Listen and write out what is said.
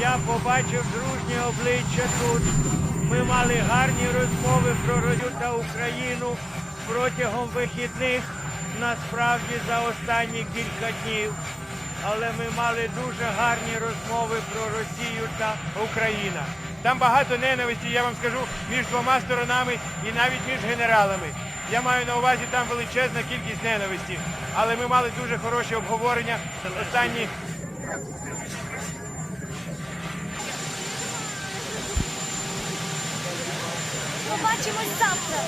Я побачив дружнє обличчя тут. Ми мали гарні розмови про Росію та Україну протягом вихідних, насправді за останні кілька днів. Але ми мали дуже гарні розмови про Росію та Україну. Там багато ненависті, я вам скажу, між двома сторонами і навіть між генералами. Я маю на увазі там величезна кількість ненависті. Але ми мали дуже хороші обговорення останні. Побачимось завтра.